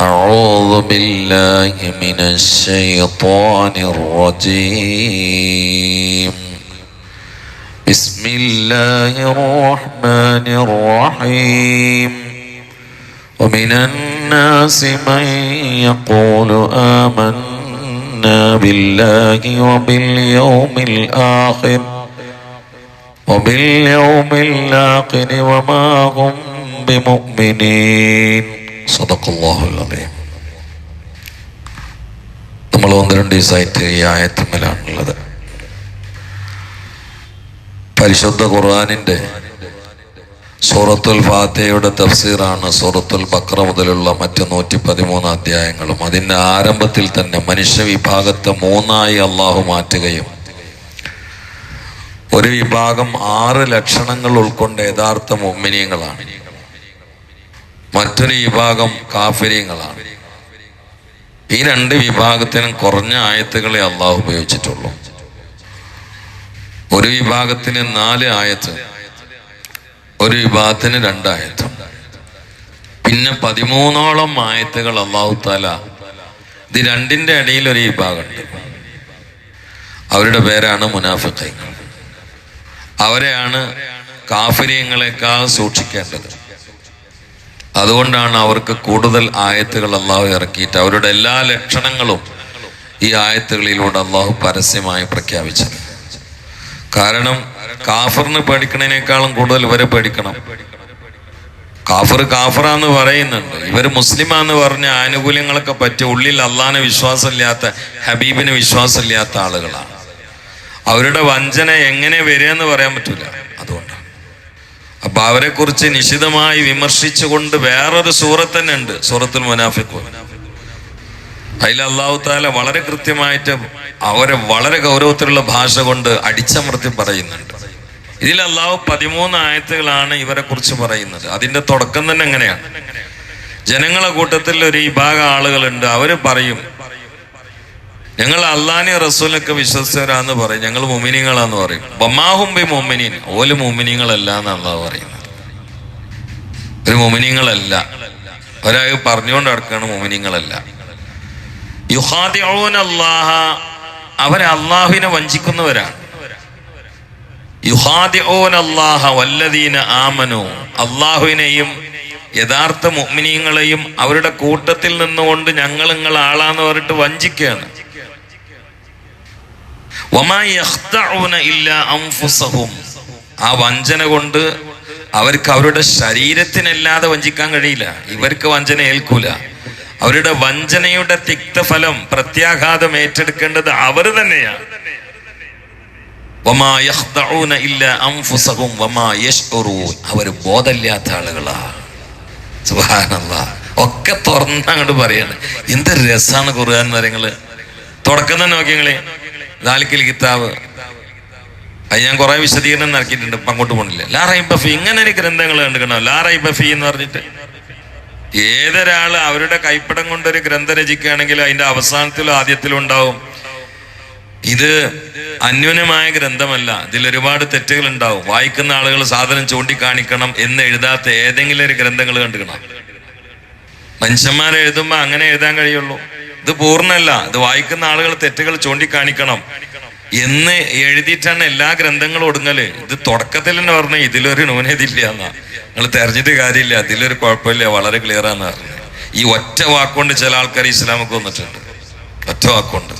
أعوذ بالله من الشيطان الرجيم. بسم الله الرحمن الرحيم. ومن الناس من يقول آمنا بالله وباليوم الآخر. وباليوم الآخر وما هم بمؤمنين. സദക്കുള്ളാഹുലറിയും നമ്മൾ ഒന്ന് രണ്ട് ദിവസമായിട്ട് ഈ ആയത്തിന്മേലാണുള്ളത്. പരിശുദ്ധ ഖുർആാനിന്റെ സൂറത്തുൽ ഫാത്തയുടെ തഫ്സീറാണ് സൂറത്തുൽ ബക്ര മുതലുള്ള മറ്റ് നൂറ്റി പതിമൂന്ന് അധ്യായങ്ങളും. അതിന്റെ ആരംഭത്തിൽ തന്നെ മനുഷ്യ വിഭാഗത്തെ മൂന്നായി അള്ളാഹു മാറ്റുകയും ഒരു വിഭാഗം ആറ് ലക്ഷണങ്ങൾ ഉൾക്കൊണ്ട യഥാർത്ഥ മുമ്മിനിയങ്ങളാണ് മറ്റൊരു വിഭാഗം കാഫര്യങ്ങളാണ് ഈ രണ്ട് വിഭാഗത്തിനും കുറഞ്ഞ ആയത്തുകളെ അള്ളാഹു ഉപയോഗിച്ചിട്ടുള്ളൂ. ഒരു വിഭാഗത്തിന് നാല് ആയത്ത് ഒരു വിഭാഗത്തിന് രണ്ടായത്ത് പിന്നെ പതിമൂന്നോളം ആയത്തുകൾ അള്ളാഹു താല ഇത് രണ്ടിന്റെ ഇടയിൽ ഒരു വിഭാഗമുണ്ട്. അവരുടെ പേരാണ് മുനാഫിക്കൈ അവരെയാണ് കാഫര്യങ്ങളെക്കാൾ സൂക്ഷിക്കേണ്ടത്. അതുകൊണ്ടാണ് അവർക്ക് കൂടുതൽ ആയത്തുകൾ അള്ളാഹു ഇറക്കിയിട്ട് അവരുടെ എല്ലാ ലക്ഷണങ്ങളും ഈ ആയത്തുകളിലൂടെ അള്ളാഹു പരസ്യമായി പ്രഖ്യാപിച്ചത്. കാരണം കാഫറിന് പേടിക്കണതിനേക്കാളും കൂടുതൽ ഇവരെ പേടിക്കണം. കാഫർ കാഫറാന്ന് പറയുന്നുണ്ട്. ഇവർ മുസ്ലിമാന്ന് പറഞ്ഞ ആനുകൂല്യങ്ങളൊക്കെ പറ്റി ഉള്ളിൽ അള്ളാഹിന് വിശ്വാസമില്ലാത്ത ഹബീബിന് വിശ്വാസമില്ലാത്ത ആളുകളാണ്. അവരുടെ വഞ്ചന എങ്ങനെ വരിക എന്ന് പറയാൻ പറ്റില്ല അതുകൊണ്ടാണ്. അപ്പൊ അവരെ കുറിച്ച് നിശിതമായി വിമർശിച്ചുകൊണ്ട് വേറൊരു സൂറത്ത് തന്നെ ഉണ്ട് സൂറത്തുൽ മുനാഫിഖ്. അതിൽ അള്ളാഹു താല വളരെ കൃത്യമായിട്ട് അവരെ വളരെ ഗൗരവത്തിലുള്ള ഭാഷ കൊണ്ട് അടിച്ചമർത്തി പറയുന്നുണ്ട്. ഇതിൽ അള്ളാഹു പതിമൂന്ന് ആയത്തുകളാണ് ഇവരെ കുറിച്ച് പറയുന്നത്. അതിന്റെ തുടക്കം തന്നെ എങ്ങനെയാണ് ജനങ്ങളെ കൂട്ടത്തിൽ ഒരു വിഭാഗം ആളുകളുണ്ട് അവർ പറയും ഞങ്ങൾ അള്ളാനെ റസൂലൊക്കെ വിശ്വസിച്ചവരാന്ന് പറയും. ഞങ്ങൾ മുമിനിങ്ങളാന്ന് പറയും. ബമാഹും ബി മുമിനിൻ ഓൽ മുമിനിങ്ങളല്ല എന്ന് പറയുന്നത്. ഒരു മുമിനിങ്ങളല്ല ഒരാൾ പറഞ്ഞുകൊണ്ട് നടക്കുകയാണ് മുമിനിങ്ങളല്ല യുഹാദിഊന അള്ളാഹ അവരെ അള്ളാഹുവിനെ വഞ്ചിക്കുന്നവരാണ്. അല്ലാഹ വല്ലദീന അള്ളാഹുവിനെയും യഥാർത്ഥ മുഅ്മിനീങ്ങളെയും അവരുടെ കൂട്ടത്തിൽ നിന്നുകൊണ്ട് ഞങ്ങൾ നിങ്ങൾ ആളാന്ന് പറഞ്ഞിട്ട് വഞ്ചിക്കുകയാണ്. ആ വഞ്ചന കൊണ്ട് അവർക്ക് അവരുടെ ശരീരത്തിനല്ലാതെ വഞ്ചിക്കാൻ കഴിയില്ല. ഇവർക്ക് വഞ്ചന ഏൽക്കൂല. അവരുടെ വഞ്ചനയുടെ തിക്തഫലം പ്രത്യാഘാതം ഏറ്റെടുക്കേണ്ടത് അവർ തന്നെയാണ് അവർ ബോധമില്ലാത്ത ആളുകളാ. ഒക്കെ തുറന്നങ്ങോട്ട് പറയാണ്. എന്ത് രസാണ് ഖുർആൻ മരങ്ങൾ തുടക്കം തന്നെ നോക്കിയങ്ങളെ ദാലിക്കൽ കിതാബ്. അത് ഞാൻ കുറേ വിശദീകരണം നടക്കിയിട്ടുണ്ട് ഇപ്പം അങ്ങോട്ട് പോണില്ല. ലാ റൈബഫി ഇങ്ങനെ ഒരു ഗ്രന്ഥങ്ങൾ കണ്ടുക്കണോ ലാ റൈബഫി എന്ന് പറഞ്ഞിട്ട്. ഏതൊരാൾ അവരുടെ കൈപ്പടം കൊണ്ടൊരു ഗ്രന്ഥം രചിക്കുകയാണെങ്കിൽ അതിന്റെ അവസാനത്തിലും ആദ്യത്തിലും ഉണ്ടാവും. ഇത് അന്യൂനമായ ഗ്രന്ഥമല്ല. ഇതിൽ ഒരുപാട് തെറ്റുകൾ ഉണ്ടാവും. വായിക്കുന്ന ആളുകൾ സാധനം ചൂണ്ടിക്കാണിക്കണം എന്ന് എഴുതാത്ത ഏതെങ്കിലും ഒരു ഗ്രന്ഥങ്ങൾ കണ്ടുക്കണം മനുഷ്യന്മാരെ എഴുതുമ്പോൾ അങ്ങനെ എഴുതാൻ കഴിയുള്ളൂ. ഇത് പൂർണമല്ല. ഇത് വായിക്കുന്ന ആളുകൾ തെറ്റുകൾ ചൂണ്ടിക്കാണിക്കണം. എന്ന് എഴുതിയിട്ടാണ് എല്ലാ ഗ്രന്ഥങ്ങളും ഒടുങ്ങൽ. ഇത് തുടക്കത്തിൽ തന്നെ പറഞ്ഞു ഇതിലൊരു ന്യൂനതില്ല എന്നാ. നിങ്ങൾ തെരഞ്ഞിട്ട് കാര്യമില്ല. ഇതിലൊരു കുഴപ്പമില്ല. വളരെ ക്ലിയർ ആന്ന് പറഞ്ഞു. ഈ ഒറ്റ വാക്കുകൊണ്ട് ചില ആൾക്കാർ ഇസ്ലാമൊക്കെ വന്നിട്ടുണ്ട്. ഒറ്റ വാക്കുകൊണ്ട്.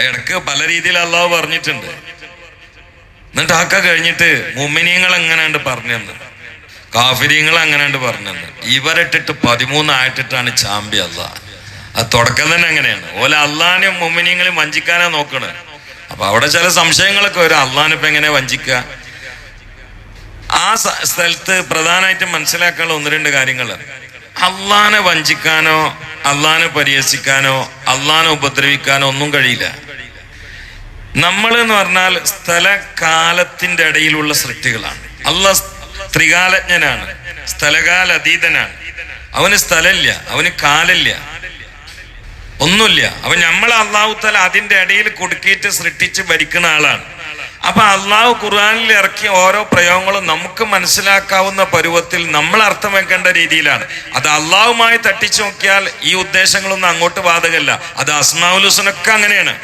ഇടയ്ക്ക് പല രീതിയിൽ അള്ളാഹ് പറഞ്ഞിട്ടുണ്ട്. എന്നിട്ട് ആക്ക കഴിഞ്ഞിട്ട് മുമ്മിനിയങ്ങൾ എങ്ങനെയാണ്ട് പറഞ്ഞെന്ന്. കാഫിരിയങ്ങൾ എങ്ങനെയാണ്ട് പറഞ്ഞെന്ന്. ഇവരിട്ടിട്ട് പതിമൂന്നായിട്ടിട്ടാണ് ചാമ്പ്യ അള്ളാഹ്. അത് തുടക്കം തന്നെ അങ്ങനെയാണ്. ഓല അള്ളാനും മുമ്മിനിയങ്ങളെയും വഞ്ചിക്കാനാ നോക്കണ്. അപ്പൊ അവിടെ ചില സംശയങ്ങളൊക്കെ വരും. അള്ളാഹിനിപ്പോ എങ്ങനെ വഞ്ചിക്ക? ആ സ്ഥലത്ത് പ്രധാനമായിട്ടും മനസ്സിലാക്കാനുള്ള ഒന്ന് രണ്ട് കാര്യങ്ങൾ. അള്ളാനെ വഞ്ചിക്കാനോ അള്ളാനെ പരിഹസിക്കാനോ അള്ളാനെ ഉപദ്രവിക്കാനോ ഒന്നും കഴിയില്ല. നമ്മൾ എന്ന് പറഞ്ഞാൽ സ്ഥല കാലത്തിന്റെ ഇടയിലുള്ള സൃഷ്ടികളാണ്. അല്ല ത്രികാലജ്ഞനാണ് സ്ഥലകാല അതീതനാണ് അവന് സ്ഥലമില്ല അവന് കാലില്ല. ഒന്നുമില്ല. അപ്പൊ നമ്മൾ അള്ളാഹുത്തല അതിന്റെ ഇടയിൽ കുടുക്കിയിട്ട് സൃഷ്ടിച്ച് ഭരിക്കുന്ന ആളാണ്. അപ്പൊ അള്ളാഹു ഖുർആാനിൽ ഇറക്കിയ ഓരോ പ്രയോഗങ്ങളും നമുക്ക് മനസ്സിലാക്കാവുന്ന പരുവത്തിൽ നമ്മൾ അർത്ഥം വെക്കേണ്ട രീതിയിലാണ്. അത് അള്ളാഹുമായി തട്ടിച്ചു നോക്കിയാൽ ഈ ഉദ്ദേശങ്ങളൊന്നും അങ്ങോട്ട് ബാധകല്ല. അത് അസ്മാഉൽ ഹുസനൊക്കെ അങ്ങനെയാണ്.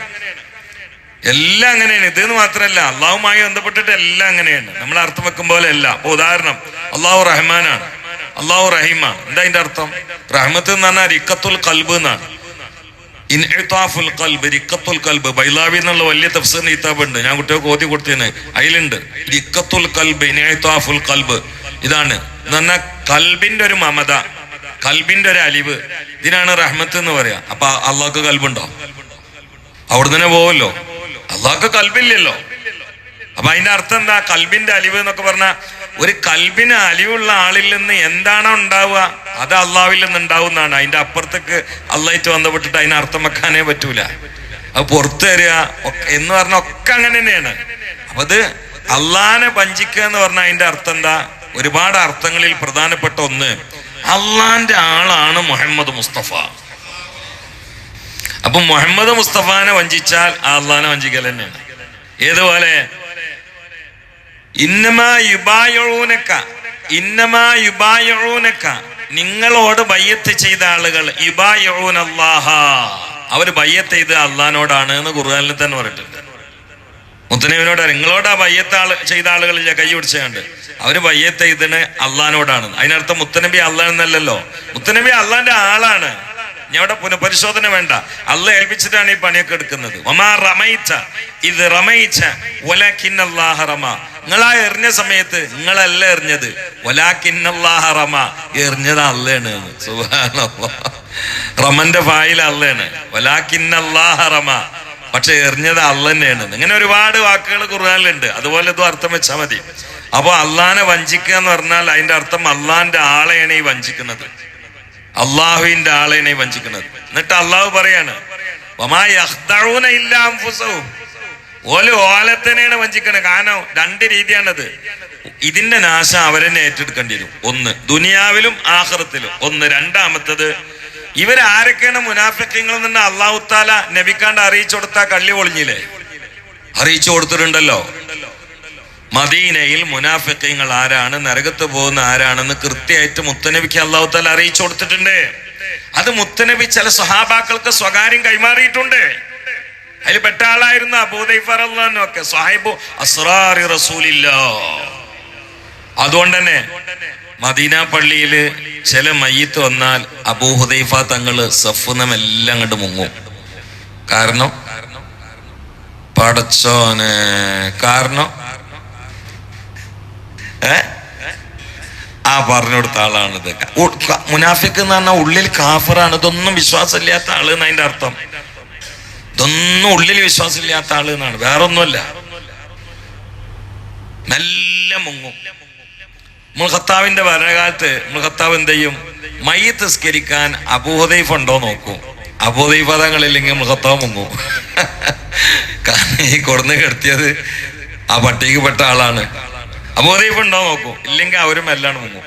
എല്ലാം അങ്ങനെയാണ്. ഇതെന്ന് മാത്രമല്ല അള്ളാഹുമായി ബന്ധപ്പെട്ടിട്ട് എല്ലാം അങ്ങനെയാണ്. നമ്മൾ അർത്ഥം വെക്കും പോലെ അല്ല ഉദാഹരണം അള്ളാഹു റഹ്മാനാണ്. അള്ളാഹു റഹീമാണ്. എന്താ അതിന്റെ അർത്ഥം? റഹ്മത്ത് എന്ന് പറഞ്ഞാൽ റിക്കത്തുൽ കൽബ് എന്നാണ് ഇൻഇതാഫുൽ കൽബ് റിക്കത്തുൽ കൽബ് ബൈലാവി എന്നുള്ള വലിയ തഫ്സറിന് കിതാബ് ഉണ്ട്. ഞാൻ കുട്ടികൾക്ക് ഓതി കൊടുത്തേന്. അതിലുണ്ട്. റിക്കത്തുൽ കൽബ് ഇൻഇതാഫുൽ കൽബ് ഇതാണ്. എന്ന് കൽബിന്റെ ഒരു മമത കൽബിന്റെ ഒരു അലിവ്. ഇതിനാണ് റഹ്മത്ത് എന്ന് പറയാ. അപ്പൊ അള്ളാഹ്ക്ക് കൽബുണ്ടോ അവിടെ തന്നെ പോവല്ലോ. അള്ളാഹ്ക്ക് കൽബില്ലല്ലോ അപ്പൊ അതിന്റെ അർത്ഥം എന്താ? കൽബിന്റെ അലിവ് എന്നൊക്കെ പറഞ്ഞാൽ ഒരു കൽബിന് അലിവുള്ള ആളിൽ നിന്ന് എന്താണോ ഉണ്ടാവുക അത് അള്ളാവിൽ നിന്ന് ഉണ്ടാവുന്നതാണ്. അതിന്റെ അപ്പുറത്തേക്ക് അള്ളായിട്ട് ബന്ധപ്പെട്ടിട്ട് അതിന് അർത്ഥം വെക്കാനേ പറ്റൂല. അത് പുറത്തു തരിക എന്ന് പറഞ്ഞ ഒക്കെ അങ്ങനെ തന്നെയാണ്. അപ്പൊ അത് അള്ളാനെ വഞ്ചിക്കുക എന്ന് പറഞ്ഞാൽ അതിന്റെ അർത്ഥം എന്താ? ഒരുപാട് അർത്ഥങ്ങളിൽ പ്രധാനപ്പെട്ട ഒന്ന് അള്ളാന്റെ ആളാണ് മുഹമ്മദ് മുസ്തഫ. അപ്പൊ മുഹമ്മദ് മുസ്തഫാനെ വഞ്ചിച്ചാൽ ആ അള്ളാനെ വഞ്ചിക്കൽ തന്നെയാണ്. ഏതുപോലെ? ഇന്നമാ യുബായൂനക്ക നിങ്ങളോട് ബയ്യത്ത് ചെയ്ത ആളുകൾ യുബായൂൻ അള്ളാഹ അവർ ബയ്യത്ത് ചെയ്ത് അള്ളഹാനോടാണ് എന്ന് ഖുർആാനിൽ തന്നെ പറഞ്ഞിട്ടുണ്ട്. മുത്തനബിനോട് നിങ്ങളോടാ ബയ്യത്ത് ആൾ ചെയ്ത ആളുകൾ ഞാൻ കൈ പിടിച്ചുകൊണ്ട് അവർ ബയ്യത്ത് ചെയ്തത് അള്ളഹാനോടാണ്. അതിനർത്ഥം മുത്തനബി അള്ളാഹ് എന്നല്ലല്ലോ. മുത്തനബി അള്ളാന്റെ ആളാണ്. അവിടെ പുനഃപരിശോധന വേണ്ട. അള്ള ഏൽപ്പിച്ചിട്ടാണ് ഈ പണിയൊക്കെ എടുക്കുന്നത്. ഒമാ റമയിച്ച ഇത് റമയിച്ച ഒലാഖിന്നല്ലാഹ റമ. നിങ്ങളാ എറിഞ്ഞ സമയത്ത് നിങ്ങളല്ല എറിഞ്ഞത്. റമ. എറിഞ്ഞത് അല്ലാണ് റമന്റെ ഫായിൽ അല്ലാണ് റമ. പക്ഷെ എറിഞ്ഞത് അല്ല തന്നെയാണ്. ഇങ്ങനെ ഒരുപാട് വാക്കുകൾ ഖുർആനിലുണ്ട്. അതുപോലെ ഇതും അർത്ഥം വെച്ചാൽ മതി. അപ്പൊ അള്ളാനെ വഞ്ചിക്കുക എന്ന് പറഞ്ഞാൽ അതിന്റെ അർത്ഥം അള്ളാന്റെ ആളെയാണ് ഈ വഞ്ചിക്കുന്നത്. അള്ളാഹുവിന്റെ ആളെയാണ് ഈ വഞ്ചിക്കുന്നത്. എന്നിട്ട് അള്ളാഹു പറയാണ്. ഓൽ ഓലത്തനെയാണ് വഞ്ചിക്കണത്. കാരണം രണ്ട് രീതിയാണത്. ഇതിന്റെ നാശം അവരെന്നെ ഏറ്റെടുക്കേണ്ടി വരും. ഒന്ന് ദുനിയാവിലും ആഹ്റത്തിലും. ഒന്ന് രണ്ടാമത്തത് ഇവരാരൊക്കെയാണ് മുനാഫിക്കങ്ങൾ എന്നുണ്ട് അള്ളാഹു താല നബിക്കാണ്ട് അറിയിച്ചു കൊടുത്താ കള്ളി പൊളിഞ്ഞില്ലേ? അറിയിച്ചു കൊടുത്തിട്ടുണ്ടല്ലോ. മദീനയിൽ മുനാഫിക്കങ്ങൾ ആരാണ് നരകത്ത് പോകുന്ന ആരാണെന്ന് കൃത്യമായിട്ട് മുത്തനബിക്ക് അള്ളാഹുത്താല അറിയിച്ചു കൊടുത്തിട്ടുണ്ട്. അത് മുത്തനബി ചില സ്വഹാബാക്കൾക്ക് സ്വകാര്യം കൈമാറിയിട്ടുണ്ട്. അതിൽ പെട്ട ആളായിരുന്നു അബൂദൈഫറൊക്കെ സാഹിബു അസ്രാറി റസൂലില്ല. അതുകൊണ്ട് തന്നെ മദീന പള്ളിയിൽ ചില മയ്യത്ത് വന്നാൽ അബൂഹുദൈഫ തങ്ങൾ സഫുനം എല്ലാം അങ്ങോട്ട് മുങ്ങും. കാരണം? പടച്ചോനെ കാരണം? ഏ? ആ പറഞ്ഞു കൊടുത്ത ആളാണിത് മുനാഫിക്ക് എന്ന് പറഞ്ഞാൽ ഉള്ളിൽ കാഫറാണ് ഇതൊന്നും വിശ്വാസമില്ലാത്ത ആൾ എന്നതിന്റെ അർത്ഥം? ഇതൊന്നും ഉള്ളിൽ വിശ്വാസമില്ലാത്ത ആൾ എന്നാണ്. വേറെ ഒന്നുമല്ല നല്ല മുങ്ങും മൃഹത്താവിന്റെ ഭരണകാലത്ത് മൃഹത്താവ് എന്ത് ചെയ്യും? മൈ സ്കരിക്കാൻ അബൂഹദൈഫ് ഉണ്ടോ നോക്കും. അബൂഹദൈഫ് അതങ്ങളില്ലെങ്കിൽ മൃഹത്താവ് മുങ്ങും. കാരണം ഈ കൊടുന്ന് കിടത്തിയത് ആ പട്ടിക്ക് പെട്ട ആളാണ്. അബൂഹദൈഫ് ഉണ്ടോ നോക്കും. ഇല്ലെങ്കിൽ അവരും എല്ലാം മുങ്ങും.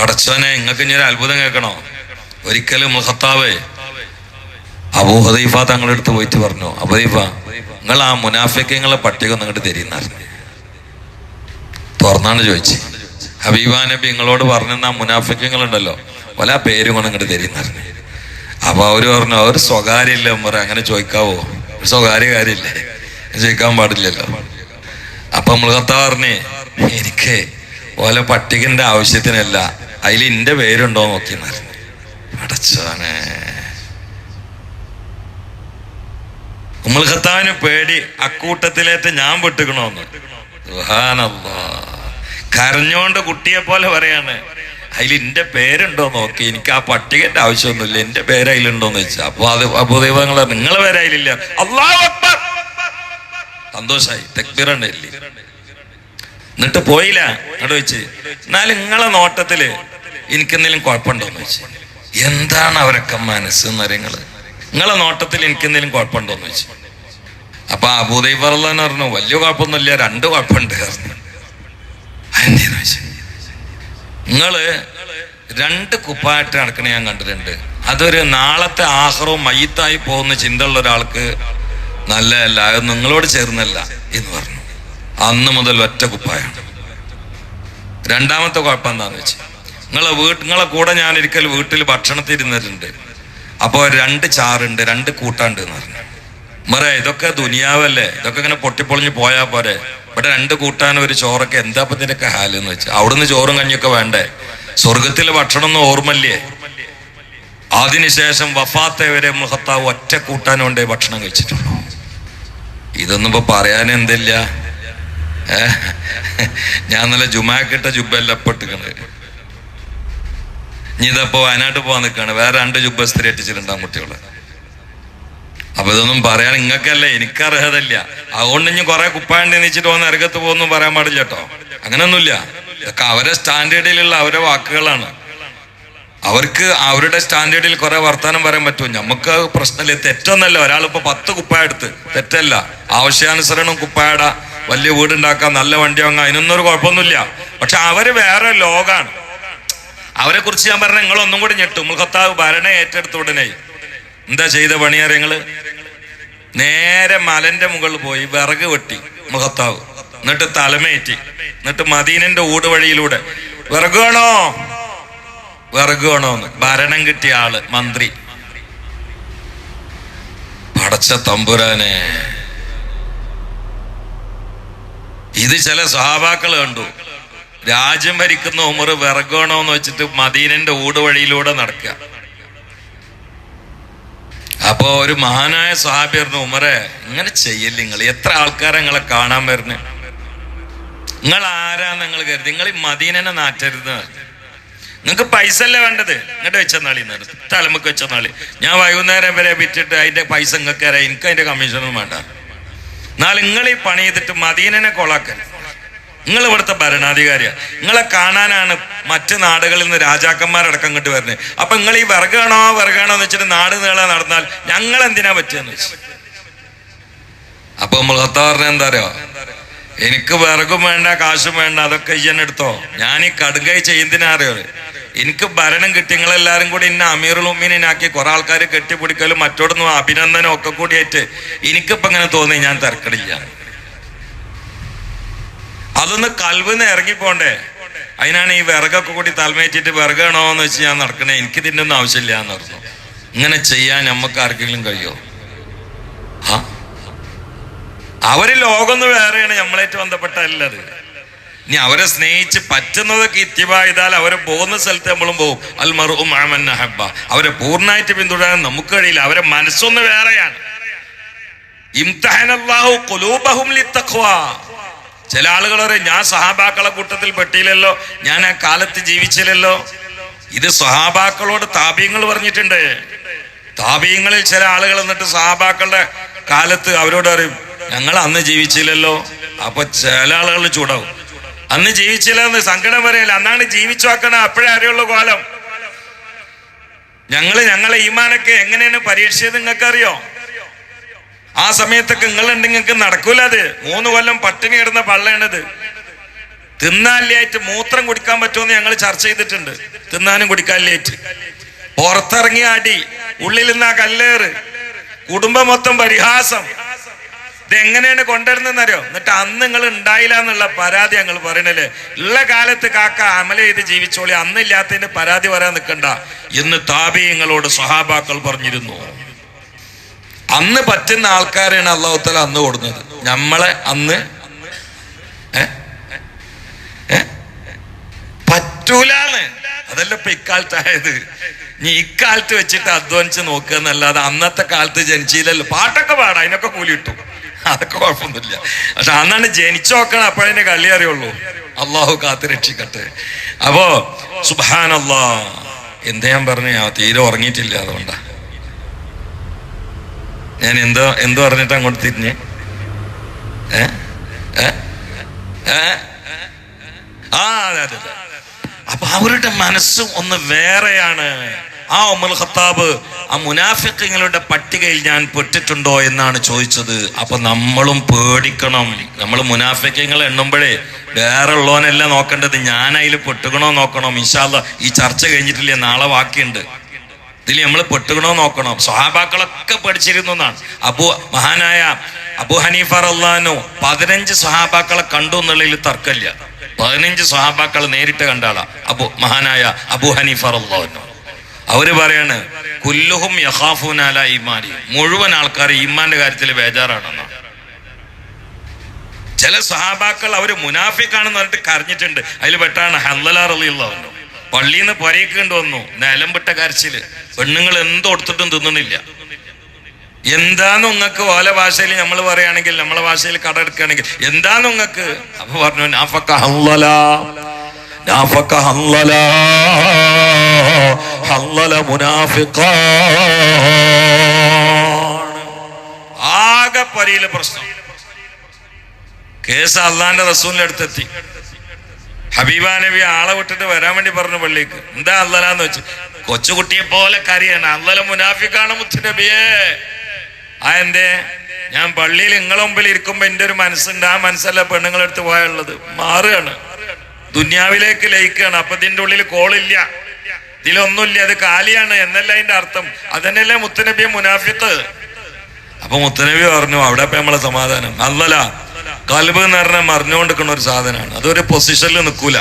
പടച്ചോനെ നിങ്ങൾക്ക് ഇനി ഒരു അത്ഭുതം കേൾക്കണോ? ഒരിക്കലും മുഖത്താവ് അബൂ ഹുദൈഫ തങ്ങളുടെ അടുത്ത് പോയിട്ട് പറഞ്ഞു അബൂദീഫ നിങ്ങൾ ആ മുനാഫിക്കങ്ങളെ പട്ടിക നിങ്ങോട്ട് തരുന്നറിഞ്ഞു തുറന്നാണ് ചോദിച്ചു ഹബീബാ നബി നിങ്ങളോട് പറഞ്ഞ ആ മുനാഫിക്കങ്ങളുണ്ടല്ലോ പല പേരും കൊണ്ട് ഇങ്ങോട്ട് തരുന്നറിഞ്ഞു അപ്പൊ അവർ പറഞ്ഞു അവർ സ്വകാര്യമില്ല പറ അങ്ങനെ ചോദിക്കാവോ? സ്വകാര്യ കാര്യമില്ലേ ചോദിക്കാൻ പാടില്ലല്ലോ. അപ്പൊ മൃഗത്ത പറഞ്ഞേ എനിക്ക് ഓല പട്ടികന്റെ ആവശ്യത്തിനല്ല അതിൽ എന്റെ പേരുണ്ടോ നോക്കി അടച്ചോനെ ഉമ്മൽഖത്താവിന് പേടി അക്കൂട്ടത്തിലേത്ത് ഞാൻ വിട്ടുക്കണോന്ന് സുബ്ഹാനല്ലാ. കരഞ്ഞോണ്ട് കുട്ടിയെ പോലെ പറയാണ്. അതിൽ എന്റെ പേരുണ്ടോ നോക്കി. എനിക്ക് ആ പട്ടികന്റെ ആവശ്യമൊന്നുമില്ല. എന്റെ പേര് അതിലുണ്ടോന്ന് വെച്ചാ അപ്പൊ അത് അപ്പൊ ദൈവങ്ങൾ നിങ്ങളെ പേര് അതിലില്ല. അക്ബർ. സന്തോഷായി. തെക്ബീറണ്ടല്ലേ എന്നിട്ട് പോയില്ല. അവിടെ വെച്ച്. എന്നാലും നിങ്ങളെ നോട്ടത്തിൽ എനിക്കെന്തെങ്കിലും കുഴപ്പമുണ്ടോന്ന് വെച്ച് എന്താണ് അവരൊക്കെ മനസ്സ് നിങ്ങൾ. നിങ്ങളെ നോട്ടത്തിൽ എനിക്കെന്തെങ്കിലും കുഴപ്പമുണ്ടോന്ന് വെച്ച് അപ്പൊ അബൂദൈ പറഞ്ഞു പറഞ്ഞു വലിയ കുഴപ്പമൊന്നുമില്ല രണ്ട് കുഴപ്പമുണ്ട്. നിങ്ങൾ രണ്ട് കുപ്പായിട്ട് നടക്കണ ഞാൻ കണ്ടിട്ടുണ്ട്. അതൊരു നാളത്തെ ആഹ്റവും മയ്യത്തായി പോകുന്ന ചിന്തയുള്ള ഒരാൾക്ക് നല്ലതല്ല അത് നിങ്ങളോട് ചേർന്നല്ല എന്ന് പറഞ്ഞു. അന്ന് മുതൽ ഒറ്റ കുപ്പായാണ്. രണ്ടാമത്തെ കുഴപ്പം എന്താന്ന് വെച്ചാൽ നിങ്ങളെ വീട്ട് നിങ്ങളെ കൂടെ ഞാൻ ഒരിക്കൽ വീട്ടിൽ ഭക്ഷണത്തിൽ ഇരുന്നിട്ടുണ്ട് അപ്പോൾ രണ്ട് ചാറുണ്ട് രണ്ട് കൂട്ടാണ്ട് എന്ന് പറഞ്ഞു. മറേ ഇതൊക്കെ ദുനിയാവല്ലേ? ഇതൊക്കെ ഇങ്ങനെ പൊട്ടിപ്പൊളിഞ്ഞ് പോയാ പോരെ. ഇവിടെ രണ്ട് കൂട്ടാനും ഒരു ചോറൊക്കെ. എന്താ ഇതിന്റെയൊക്കെ എന്ന് വെച്ചാൽ അവിടുന്ന് ചോറും കഞ്ഞിയൊക്കെ വേണ്ടേ? സ്വർഗത്തിലെ ഭക്ഷണം ഒന്നും ഓർമ്മല്ലേ അതിനുശേഷം വഫാത്തെ വരെ മുഹത്താവ് ഒറ്റ കൂട്ടാനും കൊണ്ടേ ഭക്ഷണം കഴിച്ചിട്ടുള്ളൂ ഇതൊന്നും ഇപ്പൊ പറയാൻ എന്തില്ല? ഞാൻ നല്ല ജുമാക്കിട്ട ജുബല്ല പൊട്ടിക്കണ് ഇനി ഇതപ്പോ വയനാട്ട് പോവാൻ നിൽക്കാണ് വേറെ രണ്ട് ജുബ സ്ത്രീ എത്തിച്ചിട്ടുണ്ടാകും കുട്ടികൾ അപ്പൊ ഇതൊന്നും പറയാൻ നിങ്ങൾക്കല്ലേ എനിക്ക് അർഹതല്ല അതുകൊണ്ട് ഇനി കുറെ കുപ്പാണ്ടി നീച്ചിട്ട് പോകുന്ന ഇറക്കത്ത് പോകുന്നു പറയാൻ പാടില്ല കേട്ടോ. അങ്ങനൊന്നുമില്ല. ഇതൊക്കെ അവരെ സ്റ്റാൻഡേർഡിലുള്ള അവരെ വാക്കുകളാണ്. അവർക്ക് അവരുടെ സ്റ്റാൻഡേർഡിൽ കുറെ വർത്തമാനം പറയാൻ പറ്റുമോ? നമുക്ക് പ്രശ്നമില്ല. തെറ്റൊന്നല്ല. ഒരാളിപ്പോ പത്ത് കുപ്പായ എടുത്ത്. തെറ്റല്ല. ആവശ്യാനുസരണം കുപ്പായട. വലിയ വീടുണ്ടാക്കാം നല്ല വണ്ടി വാങ്ങാൻ അതിനൊന്നും ഒരു കുഴപ്പമൊന്നുമില്ല. പക്ഷെ അവർ വേറെ ലോകാണ്. അവരെ കുറിച്ച് ഞാൻ പറഞ്ഞ നിങ്ങൾ ഒന്നും കൂടി ഞെട്ടും. മുഖത്താവ് ഭരണ ഏറ്റെടുത്ത ഉടനെ. എന്താ ചെയ്ത പണിയാറ് ഞങ്ങൾ നേരെ മലന്റെ മുകളിൽ പോയി വിറക് വെട്ടി മുഖത്താവ്. എന്നിട്ട് തലമേറ്റി. എന്നിട്ട് മദീനന്റെ ഊടുവഴിയിലൂടെ വിറക് വേണോ? വിറക് വേണോന്ന്. ഭരണം കിട്ടിയ ആൾ മന്ത്രി. പടച്ച തമ്പുരാനെ. ഇത് ചില സഹാബാക്കൾ കണ്ടു. രാജ്യം ഭരിക്കുന്ന ഉമർ വിറകണോന്ന് വെച്ചിട്ട് മദീനന്റെ ഊടുവഴിയിലൂടെ നടക്കുക. അപ്പോ ഒരു മഹാനായ സഹാബി പറഞ്ഞു ഉമറെ ഇങ്ങനെ ചെയ്യല്ലേ നിങ്ങൾ? എത്ര ആൾക്കാരെ നിങ്ങളെ കാണാൻ വരുന്നത് നിങ്ങൾ ആരാന്ന് നിങ്ങൾ കരുതി. നിങ്ങൾ ഈ മദീനനെ നാറ്റരുത്. നിങ്ങൾക്ക് പൈസ അല്ലേ വേണ്ടത്? ഇങ്ങോട്ട് വെച്ച നാളി തലമുക്ക് വെച്ച നാളി. ഞാൻ വൈകുന്നേരം വരെ വിറ്റിട്ട് അതിന്റെ പൈസ നിങ്ങൾക്ക് തരാം. എനിക്ക് അതിന്റെ കമ്മീഷനും വേണ്ട. എന്നാൽ നിങ്ങൾ ഈ പണി ചെയ്തിട്ട് മദീനനെ കൊളാക്കൽ നിങ്ങൾ ഇവിടുത്തെ ഭരണാധികാരിയാ. നിങ്ങളെ കാണാനാണ് മറ്റ് നാടുകളിൽ നിന്ന് രാജാക്കന്മാരടക്കം ഇങ്ങോട്ട് വരുന്നത് അപ്പൊ നിങ്ങൾ ഈ വിറകാണോ വിറകാണോ എന്ന് വെച്ചിട്ട് നാട് നീളാൻ നടന്നാൽ ഞങ്ങൾ എന്തിനാ പറ്റുകയെന്ന് വെച്ചു. അപ്പൊ നമ്മൾ എന്താ അറിയോ? എനിക്ക് വിറകും വേണ്ട കാശും വേണ്ട അതൊക്കെ ഇയ്യൻ എടുത്തോ. ഞാൻ ഈ കടുകൈ ചെയ്യുന്നതിനാ അറിയോ? എനിക്ക് ഭരണം കിട്ടി. നിങ്ങളെല്ലാരും കൂടി ഇന്ന അമീറുൽ ഉമ്മീനാക്കി കുറെ ആൾക്കാർ കെട്ടിപ്പിടിക്കലും മറ്റോടൊന്നും അഭിനന്ദനം ഒക്കെ കൂടിയായിട്ട് എനിക്കിപ്പോ ഇങ്ങനെ തോന്നി ഞാൻ തിരക്കടില്ല. അതൊന്ന് കൽവിന്ന് ഇറങ്ങിപ്പോണ്ടേ അതിനാണ് ഈ വിറകൊക്കെ കൂടി തലമേറ്റിട്ട് വിറകണോന്ന് വെച്ച് ഞാൻ നടക്കണേ. എനിക്ക് ഇതിന്റെ ഒന്നും ആവശ്യമില്ല എന്ന് പറഞ്ഞു. ഇങ്ങനെ ചെയ്യാൻ നമുക്ക് ആർക്കെങ്കിലും കഴിയോ? അവർ ലോകമൊന്ന് വേറെയാണ് നമ്മളായിട്ട് ബന്ധപ്പെട്ടല്ലത് ഇനി അവരെ സ്നേഹിച്ച് പറ്റുന്നതൊക്കെ ഇത്യവായതാൽ അവരെ പോകുന്ന സ്ഥലത്ത് നമ്മളും പോകും. അൽ അവരെ പൂർണമായിട്ട് പിന്തുടരാൻ നമുക്ക് കഴിയില്ല. അവരെ മനസ്സൊന്ന് വേറെയാണ്. ചില ആളുകൾ പറയും ഞാൻ സഹാബാക്കളെ കൂട്ടത്തിൽ പെട്ടിയില്ലല്ലോ ഞാൻ ആ കാലത്ത് ജീവിച്ചില്ലല്ലോ. ഇത് സഹാബാക്കളോട് താപീയങ്ങൾ പറഞ്ഞിട്ടുണ്ട്. താപീയങ്ങളിൽ ചില ആളുകൾ എന്നിട്ട് സഹാബാക്കളുടെ കാലത്ത് അവരോട് പറയും ഞങ്ങൾ അന്ന് ജീവിച്ചില്ലല്ലോ. അപ്പൊ ചില ആളുകൾ ചൂടാവും. അന്ന് ജീവിച്ചില്ല എന്ന് സങ്കടം പറയല്ല അന്നാണ് ജീവിച്ചു വെക്കണം അപ്പോഴേ അറിയുള്ളൂ കോലം. ഞങ്ങൾ ഞങ്ങളെ ഈമാനൊക്കെ എങ്ങനെയാണ് പരീക്ഷിച്ചത് നിങ്ങൾക്ക് അറിയോ ആ സമയത്തൊക്കെ നിങ്ങളുണ്ട് നിങ്ങൾക്ക് നടക്കൂല അത്? മൂന്ന് കൊല്ലം പട്ടിണി കിടന്ന പള്ളയാണിത്. തിന്നാലിയായിട്ട് മൂത്രം കുടിക്കാൻ പറ്റുമെന്ന് ഞങ്ങൾ ചർച്ച ചെയ്തിട്ടുണ്ട്. തിന്നാനും കുടിക്കാനില്ലായിട്ട്. പുറത്തിറങ്ങി അടി ഉള്ളിൽ നിന്ന് ആ കല്ലേറ് കുടുംബം മൊത്തം പരിഹാസം. ഇതെങ്ങനെയാണ് അറിയോ എന്നിട്ട് അന്ന് നിങ്ങൾ ഉണ്ടായില്ല എന്നുള്ള പരാതി ഞങ്ങൾ പറയണല്ലേ? ഉള്ള കാലത്ത് കാക്ക അമല ചെയ്ത് ജീവിച്ചോളി അന്നില്ലാത്തതിന്റെ പരാതി പറയാൻ നിൽക്കണ്ട എന്ന് താപീയങ്ങളോട് സഹാബാക്കൾ പറഞ്ഞിരുന്നു. അന്ന് പറ്റുന്ന ആൾക്കാരെയാണ് അള്ളാഹുത്തല അന്ന് കൊടുക്കുന്നത് നമ്മളെ അന്ന്? പറ്റൂലാന്ന്. അതല്ല ഇപ്പൊ ഇക്കാലത്തായത്. നീ ഇക്കാലത്ത് വെച്ചിട്ട് അധ്വാനിച്ച് നോക്കുക എന്നല്ലാതെ അന്നത്തെ കാലത്ത് ജനിച്ചില്ലല്ലോ പാട്ടൊക്കെ പാടാ അതിനൊക്കെ കൂലി കിട്ടും. അതൊക്കെ കുഴപ്പമൊന്നുമില്ല. പക്ഷെ അന്നാണ് ജനിച്ചു നോക്കണം അപ്പോഴതിന്റെ കളി അറിയുള്ളൂ. അള്ളാഹു കാത്ത് രക്ഷിക്കട്ടെ. അപ്പോ സുബാനല്ലാ എന്താ ഞാൻ പറഞ്ഞു? തീരെ ഉറങ്ങിയിട്ടില്ല അതുകൊണ്ടാ. ഞാൻ എന്തോ എന്തോ പറഞ്ഞിട്ട് അങ്ങോട്ട് തിരിഞ്ഞ്? ആ അതെ അതെ. അപ്പൊ അവരുടെ മനസ്സും ഒന്ന് വേറെയാണ്. ആ ഉമർ ഖത്താബ് ആ മുനാഫിക്കങ്ങളുടെ പട്ടികയിൽ ഞാൻ പെട്ടിട്ടുണ്ടോ എന്നാണ് ചോദിച്ചത്. അപ്പൊ നമ്മളും പേടിക്കണം. നമ്മൾ മുനാഫിക്കങ്ങൾ എണ്ണുമ്പോഴേ വേറെ ഉള്ളവനല്ല നോക്കേണ്ടത്. ഞാൻ അതിൽ പെട്ടുകണോ നോക്കണം? ഇൻഷാല്ല ഈ ചർച്ച കഴിഞ്ഞിട്ടില്ലേ? നാളെ ബാക്കിയുണ്ട് ഇതിൽ നമ്മൾ പെട്ടുകണോ നോക്കണം? സ്വഹാബാക്കളൊക്കെ പഠിച്ചിരുന്നു എന്നാണ്. അബു മഹാനായ അബു ഹനീഫ റല്ലാനോ പതിനഞ്ച് സ്വഹാബാക്കളെ കണ്ടു എന്നുള്ളതിൽ തർക്കമില്ല. പതിനഞ്ച് സ്വഹാബാക്കൾ നേരിട്ട് കണ്ടാളാ അബു മഹാനായ അബു ഹനീഫ റല്ലാനോ അവർ പറയാണ് കുല്ലുഹും യഹാഫുനാല ഈമാനി മുഴുവൻ ആൾക്കാർ ഈമാന്റെ കാര്യത്തിൽ ബേജാറാണെന്നാണ് ചില സഹാബാക്കൾ അവർ മുനാഫിക്കാണെന്ന് പറഞ്ഞിട്ട് കരഞ്ഞിട്ടുണ്ട്. അതിൽ പെട്ടാണ് ഹല്ലലാർ അലിയുള്ളവല്ലോ പള്ളിയിൽ നിന്ന് വന്നു. നിലം വിട്ട കരച്ചിൽ പെണ്ണുങ്ങൾ എന്തൊടുത്തിട്ടും തിന്നണില്ല. എന്താന്ന് നിങ്ങൾക്ക് ഓല ഭാഷയിൽ നമ്മൾ പറയുകയാണെങ്കിൽ നമ്മളെ ഭാഷയിൽ കട എടുക്കുകയാണെങ്കിൽ എന്താന്ന് നിങ്ങൾക്ക് അപ്പൊ പറഞ്ഞു മുനാഫിക്ക ആകെ പ്രശ്നം. കേസ് അള്ളാന്റെ റസൂലിന്റെ അടുത്തെത്തി. ഹബീബ നബി ആളെ വിട്ടിട്ട് വരാൻ വേണ്ടി പറഞ്ഞു പള്ളിക്ക്. എന്താ അള്ളലാന്ന് വെച്ച്? കൊച്ചുകുട്ടിയെ പോലെ കരയാണ്. അള്ളല മുനാഫിക്കാണ് മുത്തുനബിയേ ആ എന്തേ? ഞാൻ പള്ളിയിൽ നിങ്ങളെ മുമ്പിൽ ഇരിക്കുമ്പോ എന്റെ ഒരു മനസ്സുണ്ട്. ആ മനസ്സല്ല പെണ്ണുങ്ങളെടുത്ത് പോയുള്ളത് മാറുകയാണ്. ദുന്യാവിലേക്ക് ലയിക്കുകയാണ്. അപ്പൊ ഇതിന്റെ ഉള്ളിൽ കോളില്ല. ഇതിലൊന്നുമില്ല. അത് കാലിയാണ്. എന്നല്ല അതിന്റെ അർത്ഥം. അതന്നെയല്ലേ മുത്തുനബിയെ മുനാഫിത്ത് അപ്പൊ മുത്തനബി പറഞ്ഞു അവിടെ ഇപ്പൊ നമ്മളെ സമാധാനം. അല്ലല്ല കൽബ് എന്ന് പറഞ്ഞാൽ മറിഞ്ഞുകൊണ്ടിരിക്കുന്ന ഒരു സാധനമാണ്. അതൊരു പൊസിഷനിൽ നിൽക്കൂല.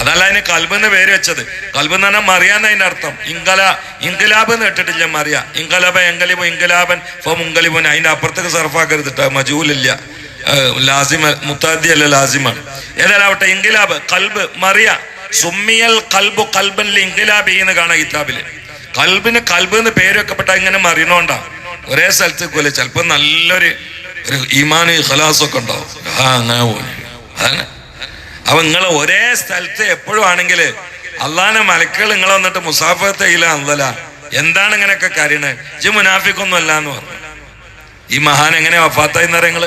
അതല്ല അതിന് കൽബ് എന്ന് പേര് വെച്ചത്. കൽബ് എന്ന് പറഞ്ഞാൽ മറിയാന്ന് അതിന്റെ അർത്ഥം. ഇങ്കല ഇങ്കലാബ് എന്ന് കേട്ടിട്ടില്ല മറിയ. ഇങ്കലബ എങ്കലിബ് ഇങ്കലാബൻ ഫോ മുങ്കലിബുൻ അതിന്റെ അപ്പുറത്തേക്ക് സർഫാക്കരുത്. മജൂലില്ല. ലാസിമ മുത്താദി അല്ല ലാസിമാണ്. ഏതായാലാവട്ടെ ഇങ്കലാബ് കൽബ് മറിയ. സുമ്മിയൽ കൽബു കൽബൻ ഇങ്കലാബി എന്ന് കാണാം കിതാബിൽ. കൽബിന് കൽബ് എന്ന് പേര് വെക്കപ്പെട്ട ഇങ്ങനെ മറിയണോണ്ടാ ഒരേ സ്ഥലത്ത് പോലെ ചിലപ്പോ നല്ലൊരു ഈമാന് ഖലാസൊക്കെ ഉണ്ടാവും. അപ്പൊ നിങ്ങൾ ഒരേ സ്ഥലത്ത് എപ്പോഴും ആണെങ്കിൽ അള്ളാനെ മലക്കുകൾ നിങ്ങൾ വന്നിട്ട് മുസാഫത്ത് ഇല്ല അന്തല എന്താണ് ഇങ്ങനെയൊക്കെ കാര്യണ് ജി മുനാഫിക്കൊന്നും അല്ല എന്ന് പറഞ്ഞു. ഈ മഹാൻ എങ്ങനെ വഫാത്തായി നിറങ്ങൾ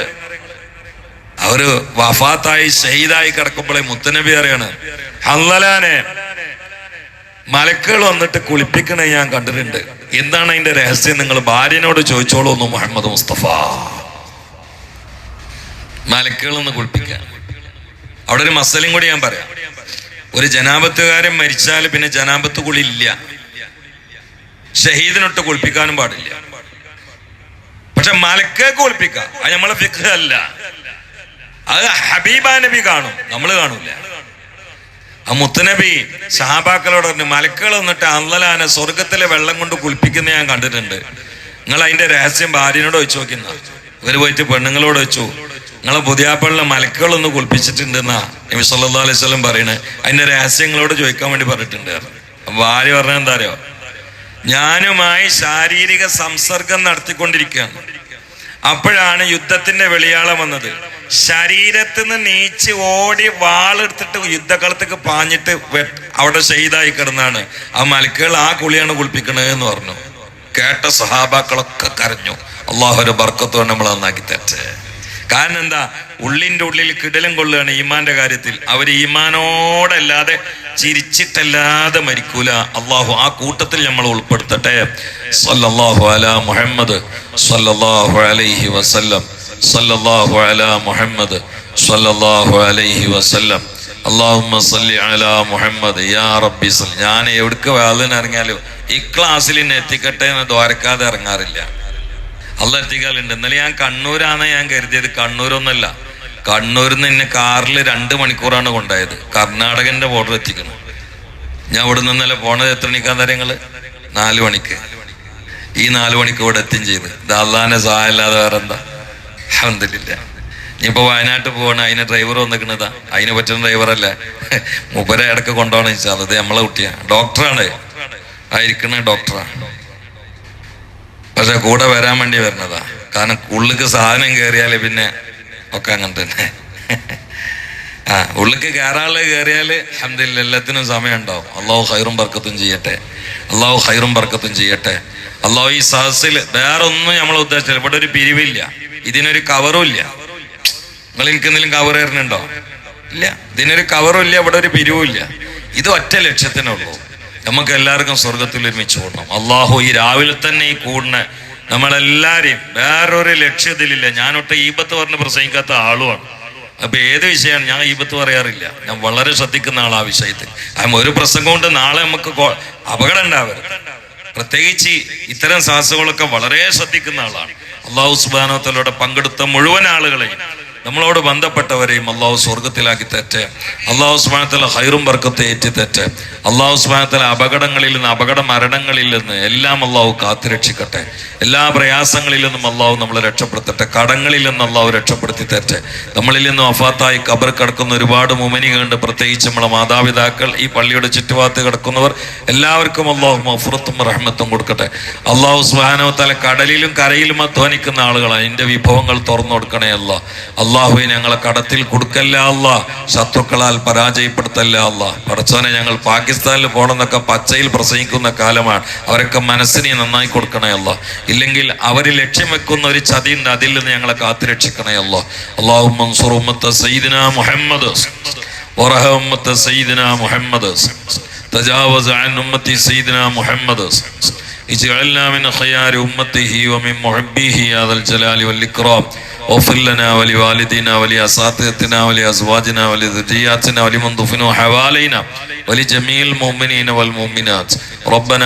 അവർ വഫാത്തായി ഷഹീദായി കിടക്കുമ്പോഴേ മുത്തനബി അറിയാണ്. ഹല്ലലാനെ മലക്കുകൾ വന്നിട്ട് കുളിപ്പിക്കണേ ഞാൻ കണ്ടിട്ടുണ്ട്. എന്താണ് അതിന്റെ രഹസ്യം? നിങ്ങൾ ഭാര്യനോട് ചോദിച്ചോളൂ ഒന്ന് മുഹമ്മദ് മുസ്തഫ. മലക്കുകൾ ഒന്ന് കുളിപ്പിക്കാൻ അവിടെ ഒരു മസലയും കൂടി ഞാൻ പറയാം. ഒരു ജനാപത്തുകാരൻ മരിച്ചാൽ പിന്നെ ജനാപത്ത് കുളി ഇല്ല ഷഹീദിനൊട്ട് കുളിപ്പിക്കാനും പാടില്ല. പക്ഷെ മലക്കേ കുളിപ്പിക്കാം. അത് നമ്മളെ ഫിഖ് അല്ല. അത് ഹബീബ നബി കാണും. നമ്മൾ കാണൂല. ആ മുത്തനബി സഹാബാക്കളോട് പറഞ്ഞു മലക്കുകൾ വന്നിട്ട് അന്നലാനെ സ്വർഗത്തിലെ വെള്ളം കൊണ്ട് കുളിപ്പിക്കുന്ന ഞാൻ കണ്ടിട്ടുണ്ട്. നിങ്ങൾ അതിന്റെ രഹസ്യം ഭാര്യനോട് വെച്ച് നോക്കുന്ന. ഇവർ പോയിട്ട് പെണ്ണുങ്ങളോട് വെച്ചു നിങ്ങളെ പുതിയാപ്പള്ളിലെ മലക്കുകളൊന്ന് കുളിപ്പിച്ചിട്ടുണ്ടെന്നാ നബി സല്ലല്ലാഹു അലൈഹി വസല്ലം പറയണേ. അതിന്റെ രഹസ്യങ്ങളോട് ചോദിക്കാൻ വേണ്ടി പറഞ്ഞിട്ടുണ്ട് അപ്പൊ ഭാര്യ പറഞ്ഞ എന്താ അറിയോ? ഞാനുമായി ശാരീരിക സംസർഗം നടത്തിക്കൊണ്ടിരിക്കുകയാണ്. അപ്പോഴാണ് യുദ്ധത്തിന്റെ വെളിയാളം വന്നത്. ശരീരത്തിൽ നിന്ന് നീച്ച് ഓടി വാളെടുത്തിട്ട് യുദ്ധകളത്തേക്ക് പാഞ്ഞിട്ട് അവിടെ ഷെയ്തായി കിടന്നാണ്. ആ മലക്കുകൾ ആ കുളിയാണ് കുളിപ്പിക്കണത് എന്ന് പറഞ്ഞു. കേട്ട സഹാബാക്കളൊക്കെ കരഞ്ഞു. അള്ളാഹു ബർക്കത്തോടെ നമ്മൾ നന്നാക്കി തരട്ടെ കാരണം എന്താ? ഉള്ളിന്റെ ഉള്ളിൽ കിടലം കൊള്ളുകയാണ് ഈമാന്റെ കാര്യത്തിൽ. അവർ ഈമാനോടല്ലാതെ ചിരിച്ചിട്ടല്ലാതെ മരിക്കൂല. അള്ളാഹു ആ കൂട്ടത്തിൽ നമ്മൾ ഉൾപ്പെടുത്തട്ടെ. സല്ലല്ലാഹു അലാ മുഹമ്മദ് സല്ലല്ലാഹു അലൈഹി വസല്ലം സല്ലല്ലാഹു അലാ മുഹമ്മദ് സല്ലല്ലാഹു അലൈഹി വസല്ലം. അള്ളാഹുമ്മ സല്ലി അലാ മുഹമ്മദ്. യാ റബ്ബി സല്ലി. ഞാൻ എവിടേക്ക് വേദന ഇറങ്ങിയാലും ഈ ക്ലാസ്സിൽ എന്നെ എത്തിക്കട്ടെ എന്ന് ദ്വാരക്കാതെ ഇറങ്ങാറില്ല. അല്ല എത്തിക്കാലുണ്ട്. ഇന്നലെ ഞാൻ കണ്ണൂരാണ് ഞാൻ കരുതിയത്. കണ്ണൂരൊന്നല്ല കണ്ണൂരിൽ നിന്ന് എന്നെ കാറിൽ രണ്ട് മണിക്കൂറാണ് കൊണ്ടായത്. കർണാടകന്റെ ബോർഡർ എത്തിക്കണം ഞാൻ ഇവിടെ നിന്ന് ഇന്നലെ പോണത് എത്ര മണിക്കാ തരങ്ങൾ? നാല് മണിക്ക്. ഈ നാല് മണിക്ക് ഇവിടെ എത്തും ചെയ്ത്. ഇത് സഹായമില്ലാതെ വേറെ എന്താ അഹമ്മദില്ല ഇനിയിപ്പോ വയനാട്ട് പോവാണ്. അതിന് ഡ്രൈവർ വന്നിക്കണതാ അതിന് പറ്റുന്ന ഡ്രൈവറല്ല മുപ്പര ഇടയ്ക്ക് കൊണ്ടുപോകണം വെച്ചാൽ അത് നമ്മളെ കുട്ടിയാ. ഡോക്ടറാണ് ആയിരിക്കണ ഡോക്ടറാണ് പക്ഷെ കൂടെ വരാൻ വേണ്ടി വരുന്നതാ. കാരണം ഉള്ളിക്ക് സാധനം കയറിയാൽ പിന്നെ ഒക്കെ അങ്ങനെ തന്നെ. ആ ഉള്ളിക്ക് കയറാൾ കയറിയാൽ അഹമ്മദില്ല എല്ലാത്തിനും സമയം ഉണ്ടാവും അള്ളാഹു ഹൈറും ബർക്കത്തും ചെയ്യട്ടെ. അള്ളാഹു ഹൈറും ബർക്കത്തും ചെയ്യട്ടെ. അള്ളാഹു ഈ സഹസിൽ വേറെ ഒന്നും നമ്മൾ ഉദ്ദേശിച്ചില്ല. ഇവിടെ ഒരു പിരിവില്ല. ഇതിനൊരു കവറും ഇല്ല. നിങ്ങൾ എനിക്ക് എന്തെങ്കിലും കവർ തരുന്നുണ്ടോ? ഇല്ല. ഇതിനൊരു കവറും ഇല്ല. ഇവിടെ ഒരു പിരിവും ഇല്ല. ഇത് ഒറ്റ ലക്ഷ്യത്തിനുള്ളൂ നമുക്ക് എല്ലാവർക്കും സ്വർഗത്തിൽ ഒരുമിച്ച് കൂടണം. അള്ളാഹു ഈ രാവിലെ തന്നെ ഈ കൂടിന നമ്മളെല്ലാരെയും വേറൊരു ലക്ഷ്യത്തിലില്ല. ഞാനൊട്ട് ഈപത്ത് പറഞ്ഞ് പ്രസംഗിക്കാത്ത ആളുമാണ് അപ്പൊ ഏത് വിഷയമാണ് ഞാൻ ഈപത്ത് പറയാറില്ല. ഞാൻ വളരെ ശ്രദ്ധിക്കുന്ന ആളാ വിഷയത്തിൽ. ഒരു പ്രസംഗം കൊണ്ട് നാളെ നമുക്ക് അപകടം ഉണ്ടാവരുത്. പ്രത്യേകിച്ച് ഇത്തരം സാഹസങ്ങളൊക്കെ വളരെ ശ്രദ്ധിക്കുന്ന ആളാണ്. അള്ളാഹു സുബാനോത്തലോടെ പങ്കെടുത്ത മുഴുവൻ ആളുകളെയും നമ്മളോട് ബന്ധപ്പെട്ടവരെയും അള്ളാഹു സ്വർഗത്തിലാക്കി തെറ്റ്. അള്ളാഹു സ്മാനത്തിലെ ഹൈറും വർക്കത്തെ ഏറ്റി തെറ്റ്. അള്ളാഹു സ്മാനത്തിലെ അപകടങ്ങളിൽ നിന്ന് അപകട മരണങ്ങളിൽ നിന്ന് എല്ലാം അള്ളാഹു കാത്തുരക്ഷിക്കട്ടെ. എല്ലാ പ്രയാസങ്ങളിൽ നിന്നും അള്ളാഹു നമ്മളെ രക്ഷപ്പെടുത്തട്ടെ. കടങ്ങളിൽ നിന്ന് അള്ളാഹു രക്ഷപ്പെടുത്തി തെറ്റ്. നമ്മളിൽ നിന്നും അഫാത്തായി കബർ കിടക്കുന്ന ഒരുപാട് മുമനികളുണ്ട്. പ്രത്യേകിച്ച് നമ്മളെ മാതാപിതാക്കൾ ഈ പള്ളിയുടെ ചുറ്റുഭാഗത്ത് കിടക്കുന്നവർ എല്ലാവർക്കും അള്ളാഹു മഫുറത്തും റഹ്മത്തും കൊടുക്കട്ടെ. അള്ളാഹു സുബാനോ തല കടലിലും കരയിലും അധ്വാനിക്കുന്ന ആളുകളാണ്. അതിന്റെ വിഭവങ്ങൾ തുറന്നു കൊടുക്കണേ അല്ല അള്ളാഹുവെ ഞങ്ങളെ കടത്തിൽ കൊടുക്കല്ല അല്ല ശത്രുക്കളാൽ പരാജയപ്പെടുത്തല്ല അല്ല പടച്ചോനെ ഞങ്ങൾ പാകിസ്ഥാനിൽ പോകണമെന്നൊക്കെ പച്ചയിൽ പ്രസംഗിക്കുന്ന കാലമാണ്. അവരൊക്കെ മനസ്സിനെ നന്നായി കൊടുക്കണേ അല്ല ഇല്ലെങ്കിൽ അവർ ലക്ഷ്യം വെക്കുന്ന ഒരു ചതി അതിൽ നിന്ന് ഞങ്ങളെ കാത്തുരക്ഷിക്കണേ അല്ല അള്ളാഹു മൻസൂർ ഉമ്മത്ത് സയ്യിദിന മുഹമ്മദ്. ഉമ്മത്ത് സയ്യിദിന മുഹമ്മദ്. തജാവസ് അൻ ഉമ്മത്തി സയ്യിദിന മുഹമ്മദ്. اجعلنا من خيار أمته ومن محبيه يا ذا الجلال والإكرام واغفر لنا ولوالدينا ولأساتذتنا ولأزواجنا ولذرياتنا ولمن دفنوا حوالينا ولجميع المؤمنين والمؤمنات ربنا